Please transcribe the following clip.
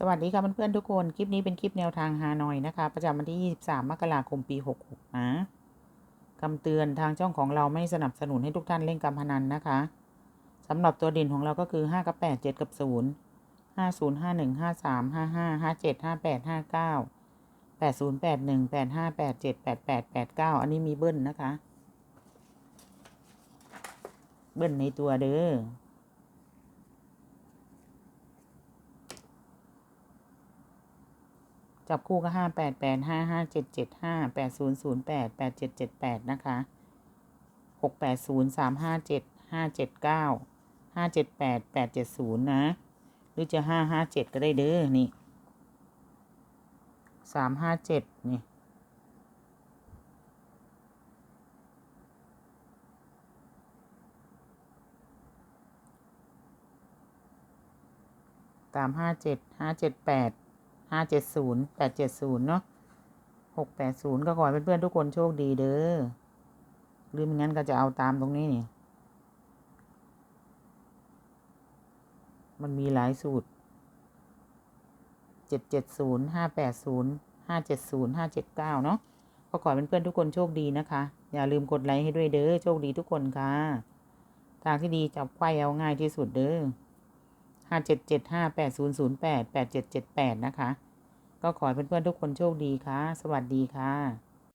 สวัสดีค่ะเพื่อนๆทุกคน คลิปนี้เป็นคลิปแนวทางฮานอยนะคะ ประจำวันที่ 23 มกราคม ปี 66 นะคำเตือนทางช่องของเราไม่สนับสนุนให้ทุกท่านเล่นการพนันนะคะสำหรับตัวด่นของเราก็คือ 5 กับ 8 7 กับ 0 50 51 53 55 57 58 59 80 81 85 87 88 89 อันนี้มีเบิ้ลนะคะ เบิ้ลในตัวเด้อ จับคู่ก็ห้าแปดแปดห้าห้าเจ็ดเจ็ดห้าแปดศูนย์ศูนย์แปดแปดเจ็ดเจ็ดแปดนะคะหกแปดศูนย์สามห้าเจ็ดห้าเจ็ดเก้าห้าเจ็ดแปดแปดเจ็ดศูนย์นะ หรือจะห้าห้าเจ็ดก็ได้เด้อนี่สามห้าเจ็ดนี่ตามห้าเจ็ดห้าเจ็ดแปด ห้าเจ็ดศูนย์แปดเจ็ดศูนย์เนาะหกแปดศูนย์ก็ขอให้เพื่อนๆทุกคนโชคดีเด้อหรือไม่งั้นก็จะเอาตามตรงนี้นี่ มันมีหลายสูตรเจ็ดเจ็ดศูนย์ห้าแปดศูนย์ห้าเจ็ดศูนย์ห้าเจ็ดเก้าเนาะก็ขอให้เพื่อนๆทุกคนโชคดีนะคะ อย่าลืมกดไลค์ให้ด้วยเด้อ โชคดีทุกคนค่ะ ทางที่ดีจับไขว้เอาง่ายที่สุดเด้อ ห้าเจ็ดเจ็ดห้าแปดศูนย์ศูนย์แปดแปดเจ็ดเจ็ดแปดนะคะ ก็ขอให้เพื่อนๆทุกคนโชคดีค่ะ สวัสดีค่ะ